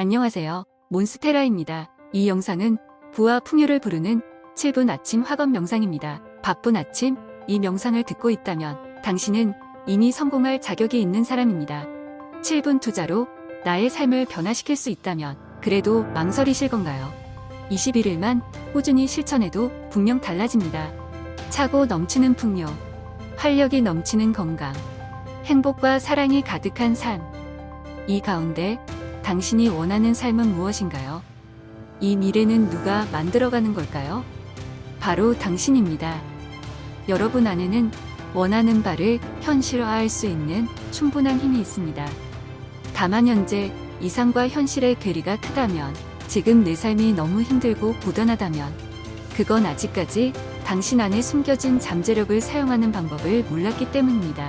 안녕하세요. 몬스테라입니다. 이 영상은 부와 풍요를 부르는 7분 아침 학업 명상입니다. 바쁜 아침, 이 명상을 듣고 있다면 당신은 이미 성공할 자격이 있는 사람입니다. 7분 투자로 나의 삶을 변화시킬 수 있다면 그래도 망설이실 건가요? 21일만 꾸준히 실천해도 분명 달라집니다. 차고 넘치는 풍요, 활력이 넘치는 건강, 행복과 사랑이 가득한 삶. 이 가운데 당신이 원하는 삶은 무엇인가요? 이 미래는 누가 만들어가는 걸까요? 바로 당신입니다. 여러분 안에는 원하는 바를 현실화할 수 있는 충분한 힘이 있습니다. 다만 현재 이상과 현실의 괴리가 크다면, 지금 내 삶이 너무 힘들고 고단하다면, 그건 아직까지 당신 안에 숨겨진 잠재력을 사용하는 방법을 몰랐기 때문입니다.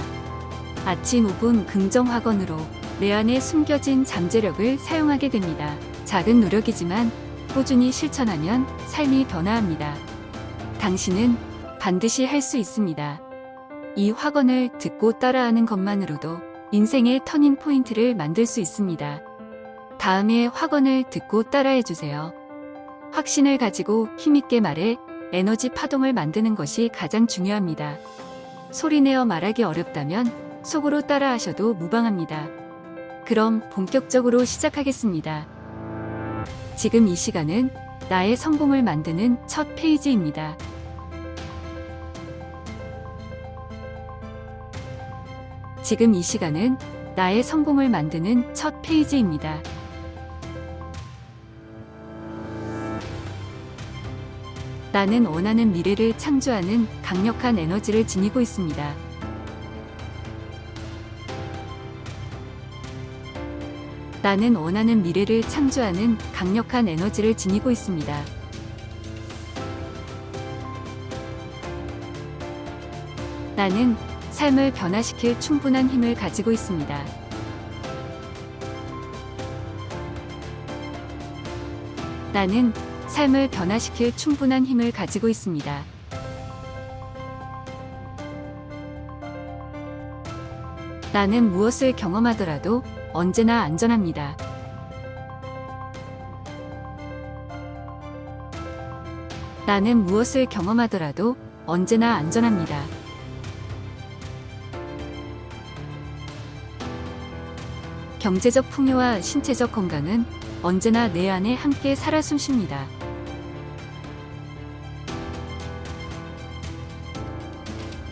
아침 5분 긍정학원으로 내 안에 숨겨진 잠재력을 사용하게 됩니다. 작은 노력이지만 꾸준히 실천하면 삶이 변화합니다. 당신은 반드시 할 수 있습니다. 이 학원을 듣고 따라하는 것만으로도 인생의 터닝 포인트를 만들 수 있습니다. 다음에 학원을 듣고 따라해 주세요. 확신을 가지고 힘있게 말해 에너지 파동을 만드는 것이 가장 중요합니다. 소리내어 말하기 어렵다면 속으로 따라하셔도 무방합니다. 그럼 본격적으로 시작하겠습니다. 지금 이 시간은 나의 성공을 만드는 첫 페이지입니다. 지금 이 시간은 나의 성공을 만드는 첫 페이지입니다. 나는 원하는 미래를 창조하는 강력한 에너지를 지니고 있습니다. 나는 원하는 미래를 창조하는 강력한 에너지를 지니고 있습니다. 나는 삶을 변화시킬 충분한 힘을 가지고 있습니다. 나는 삶을 변화시킬 충분한 힘을 가지고 있습니다. 나는 무엇을 경험하더라도 언제나 안전합니다. 나는 무엇을 경험하더라도 언제나 안전합니다. 경제적 풍요와 신체적 건강은 언제나 내 안에 함께 살아 숨쉽니다.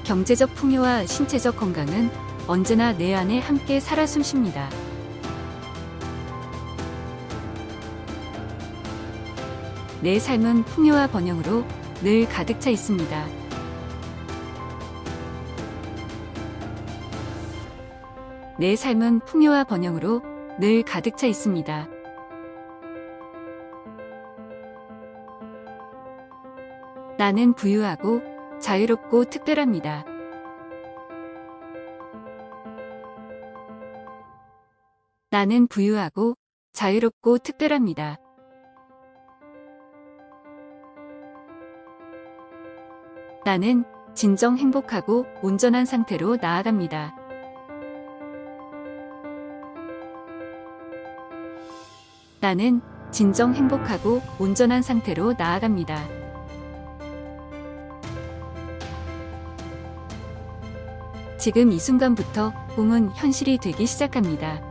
경제적 풍요와 신체적 건강은 언제나 내 안에 함께 살아 숨쉽니다. 내 삶은 풍요와 번영으로 늘 가득 차 있습니다. 내 삶은 풍요와 번영으로 늘 가득 차 있습니다. 나는 부유하고 자유롭고 특별합니다. 나는 부유하고 자유롭고 특별합니다. 나는 진정 행복하고 온전한 상태로 나아갑니다. 나는 진정 행복하고 온전한 상태로 나아갑니다. 지금 이 순간부터 꿈은 현실이 되기 시작합니다.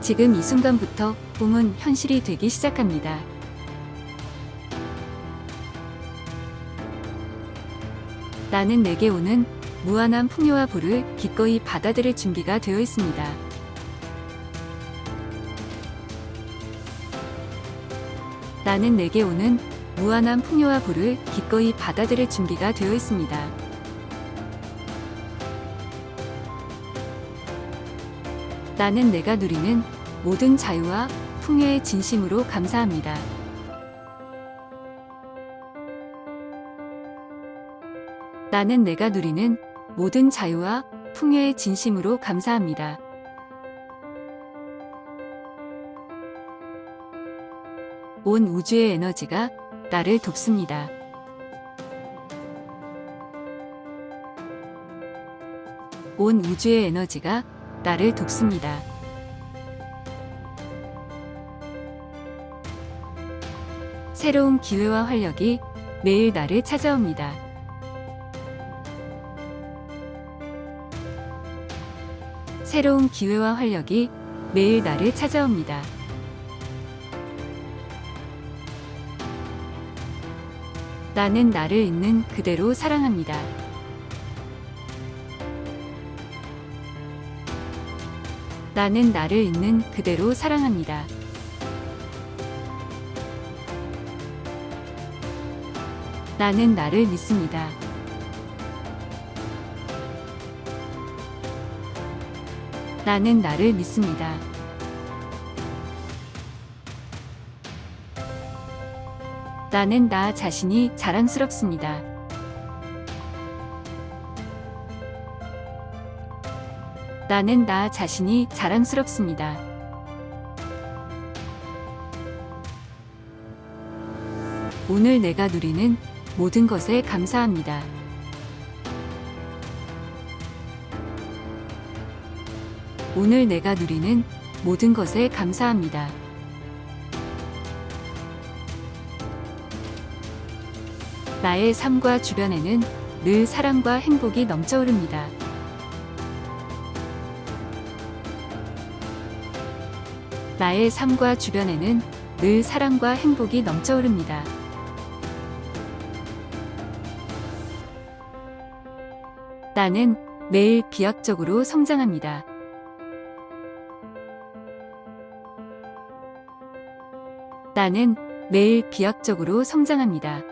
지금 이 순간부터 꿈은 현실이 되기 시작합니다. 나는 내게 오는 무한한 풍요와 부를 기꺼이 받아들일 준비가 되어 있습니다. 나는 내게 오는 무한한 풍요와 부를 기꺼이 받아들일 준비가 되어 있습니다. 나는 내가 누리는 모든 자유와 풍요의 진심으로 감사합니다. 나는 내가 누리는 모든 자유와 풍요의 진심으로 감사합니다. 온 우주의 에너지가 나를 돕습니다. 온 우주의 에너지가 나를 돕습니다. 새로운 기회와 활력이 매일 나를 찾아옵니다. 새로운 기회와 활력이 매일 나를 찾아옵니다. 나는 나를 있는 그대로 사랑합니다. 나는 나를 있는 그대로 사랑합니다. 나는 나를 믿습니다. 나는 나를 믿습니다. 나는 나 자신이 자랑스럽습니다. 나는 나 자신이 자랑스럽습니다. 오늘 내가 누리는 모든 것에 감사합니다. 오늘 내가 누리는 모든 것에 감사합니다. 나의 삶과 주변에는 늘 사랑과 행복이 넘쳐 흐릅니다. 나의 삶과 주변에는 늘 사랑과 행복이 넘쳐 흐릅니다. 나는 매일 비약적으로 성장합니다. 나는 매일 비약적으로 성장합니다.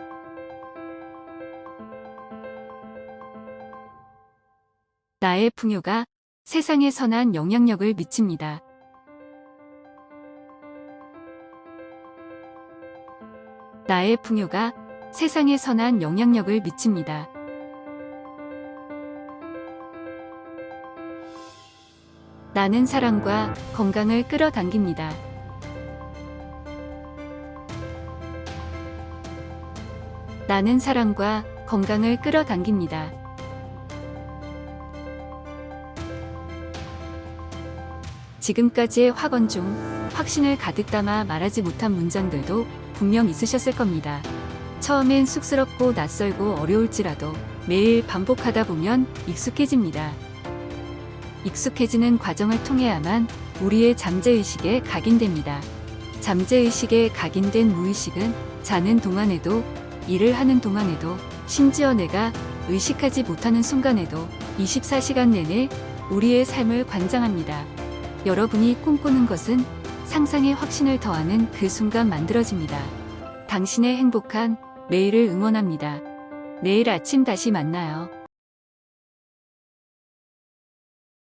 나의 풍요가 세상에 선한 영향력을 미칩니다. 나의 풍요가 세상에 선한 영향력을 미칩니다. 나는 사랑과 건강을 끌어당깁니다. 나는 사랑과 건강을 끌어당깁니다. 지금까지의 확언 중 확신을 가득 담아 말하지 못한 문장들도 분명 있으셨을 겁니다. 처음엔 쑥스럽고 낯설고 어려울지라도 매일 반복하다 보면 익숙해집니다. 익숙해지는 과정을 통해야만 우리의 잠재의식에 각인됩니다. 잠재의식에 각인된 무의식은 자는 동안에도 일을 하는 동안에도 심지어 내가 의식하지 못하는 순간에도 24시간 내내 우리의 삶을 관장합니다. 여러분이 꿈꾸는 것은 상상의 확신을 더하는 그 순간 만들어집니다. 당신의 행복한 매일을 응원합니다. 내일 아침 다시 만나요.